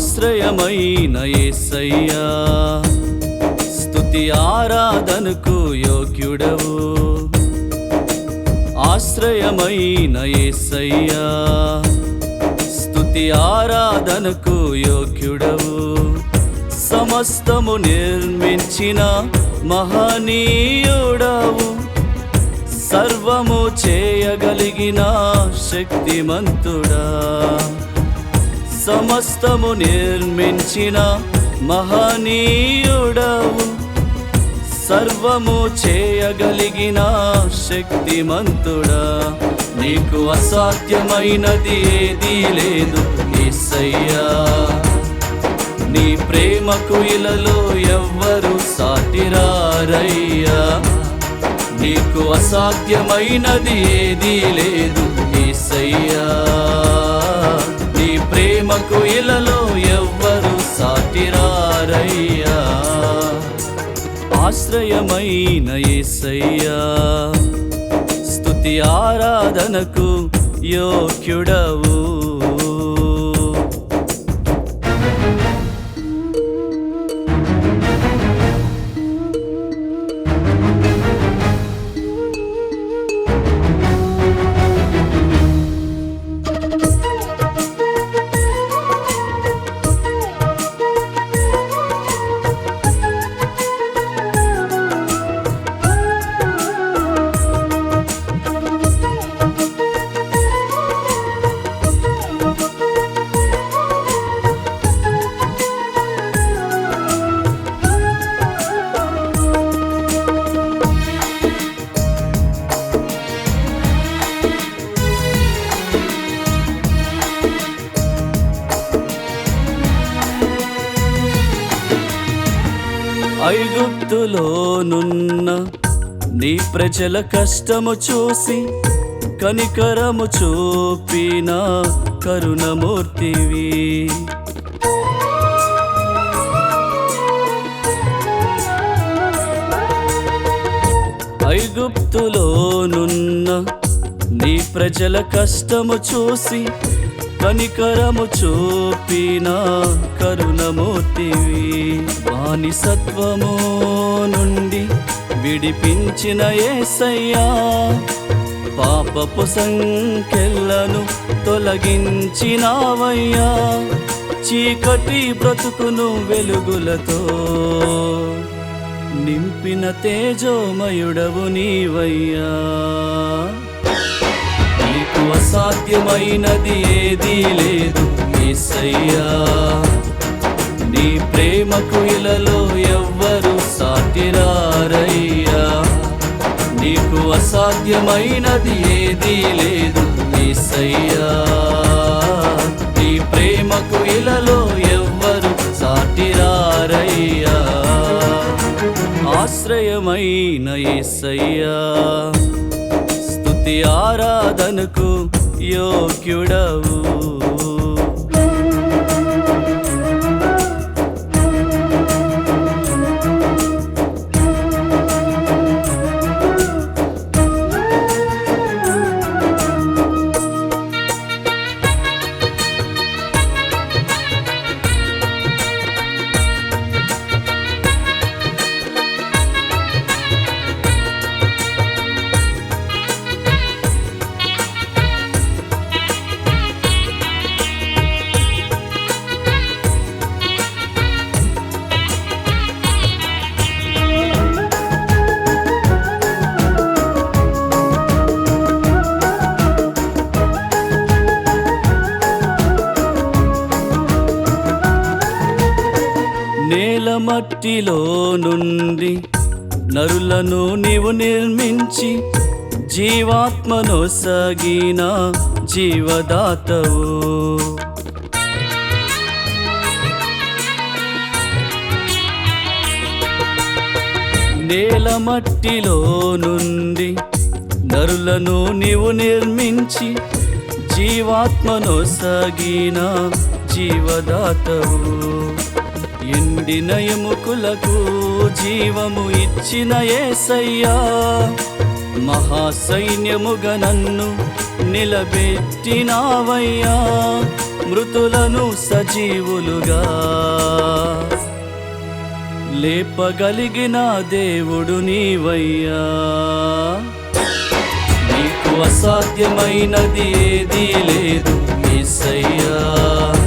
ఆశ్రయమైన ఏసయ్యా. స్థుతి ఆరాధనకు యోగ్యుడవు. ఆశ్రయమైన ఏసయ్యా. స్తుతి ఆరాధనకు యోగ్యుడవు. సమస్తము నిర్మించిన మహనీయుడవు. సర్వము చేయగలిగిన శక్తిమంతుడా. సమస్తము నిర్మించిన మహనీయుడవు. సర్వము చేయగలిగిన శక్తిమంతుడా. నీకు అసాధ్యమైనది ఏదీ లేదు ఈసయ్యా నీ ప్రేమకు ఇలలో ఎవ్వరు సాటిరారయ్యా. నీకు అసాధ్యమైనది ఏదీ లేదు ఈసయ్యా ప్రేమకు ఇలలో ఎవ్వరు సాటిరారయ్యా. ఆశ్రయమైన ఏసయ్యా. స్తుతి ఆరాధనకు యోగ్యుడవు. ఐగుప్తులోనున్న నీ ప్రజల కష్టము చూసి కనికరము చూపిన కరుణమూర్తివి. ఐగుప్తులోనున్న నీ ప్రజల కష్టము చూసి కనికరము చూపిన కరుణమూర్తివి. బానిసత్వము నుండి విడిపించిన ఏసయ్యా. పాపపు సంఖ్యలను తొలగించినావయ్యా. చీకటి బ్రతుకును వెలుగులతో నింపిన తేజోమయుడవు నీవయ్యా. అసాధ్యమైనది ఏదీ లేదు. యేసయ్యా నీ ప్రేమకు ఇలలో ఎవ్వరు సాటిరారయ్యా నీకు అసాధ్యమైనది ఏదీ లేదు. యేసయ్యా నీ ప్రేమకు ఇలలో ఎవ్వరు సాటిరారయ్యా ఆశ్రయమైన యేసయ్యా స్తుతి ఆరాధనకు యోగ్యుడవు. మట్టిలో నుండి నరులను నీవు నిర్మించి జీవాత్మను సగిన జీవదాతవు. నేల మట్టిలో నుండి నరులను నీవు నిర్మించి జీవాత్మను సగిన జీవదాతవు. ఎండిన ఎముకులకు జీవము ఇచ్చిన ఏసయ్యా. మహాసైన్యముగా నన్ను నిలబెట్టినావయ్యా. మృతులను సజీవులుగా లేపగలిగిన దేవుడు నీవయ్యా. నీకు అసాధ్యమైనది ఏదీ లేదు యేసయ్యా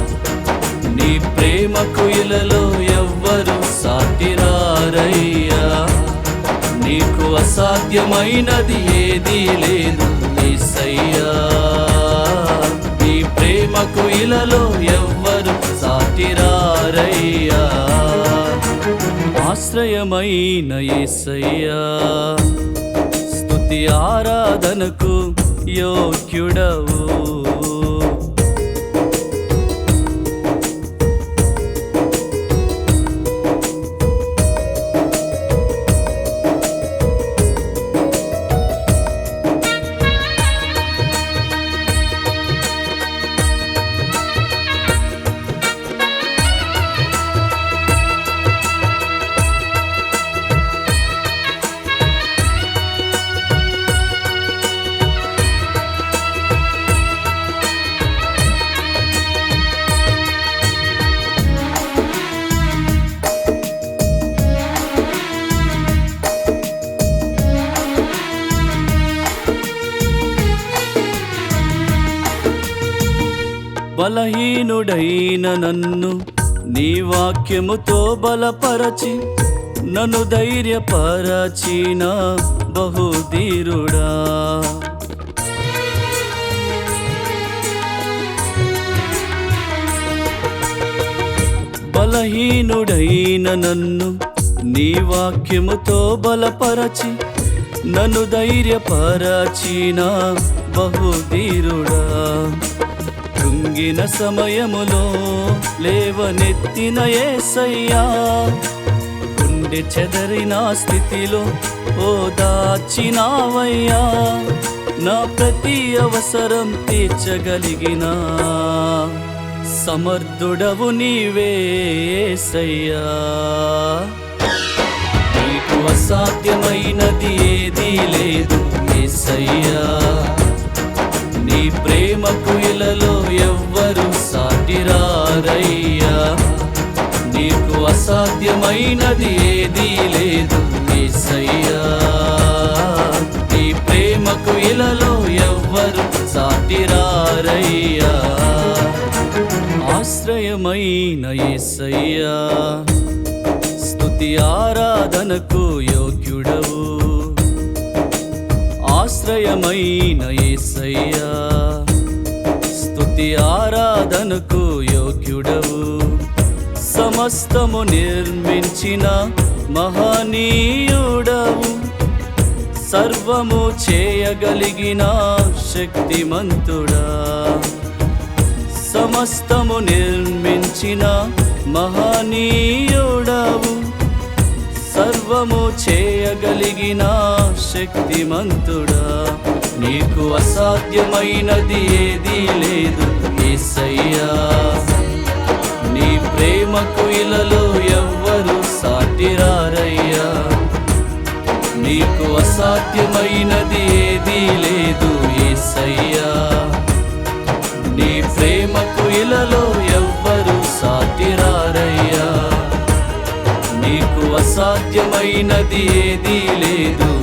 ప్రేమకు ఇలలో ఎవ్వరు సాటిరారయ్యా. నీకు అసాధ్యమైనది ఏదీ లేదు యేసయ్యా నీ ప్రేమకు ఇలలో ఎవ్వరు సాటిరారయ్యా. ఆశ్రయమైన యేసయ్యా స్తుతి ఆరాధనకు యోగ్యుడవు. బలహీనుడైన నన్ను నీ వాక్యముతో బలపరచి నన్ను ధైర్యపరచిన బహుధీరుడా. బలహీనుడైన నన్ను నీ వాక్యముతో బలపరచి నన్ను ధైర్యపరచిన బహుధీరుడా. కృంగిన సమయములో లేవనెత్తిన ఏసయ్యా. గుండె చెదరిన స్థితిలో ఓ దాచినావయ్యా. నా ప్రతి అవసరం తీర్చగలిగిన. సమర్థుడవు నీవేసయ్యా నీకు అసాధ్యమైనది ఏదీ లేదు ఏసయ్యా. నీ ప్రేమకు ఇలలో ఎవ్వరు సాటిరారయ్యా నీకు అసాధ్యమైనది ఏదీ లేదు ఏసయ్యా. నీ ప్రేమకు ఇలలో ఎవ్వరు సాటిరారయ్యా ఆశ్రయమైన ఏసయ్యా. స్తుతి ఆరాధనకు యోగ్యుడవు. ఆశ్రయమైన ఏసయ్యా స్తుతి ఆరాధనకు యోగ్యుడవు. సమస్తము నిర్మించిన మహనీయుడవు. సర్వము చేయగలిగిన శక్తిమంతుడా. సమస్తము నిర్మించిన మహనీయుడవు. సర్వము చేయగలిగిన శక్తిమంతుడా. నీకు అసాధ్యమైనది ఏదీ లేదు ఏసయ్యా. నీ ప్రేమకు ఇలలో ఎవ్వరు సాటిరారయ్యా నీకు అసాధ్యమైనది ఏదీ లేదు ఏసయ్యా. నీకు ఏదీ లేదు.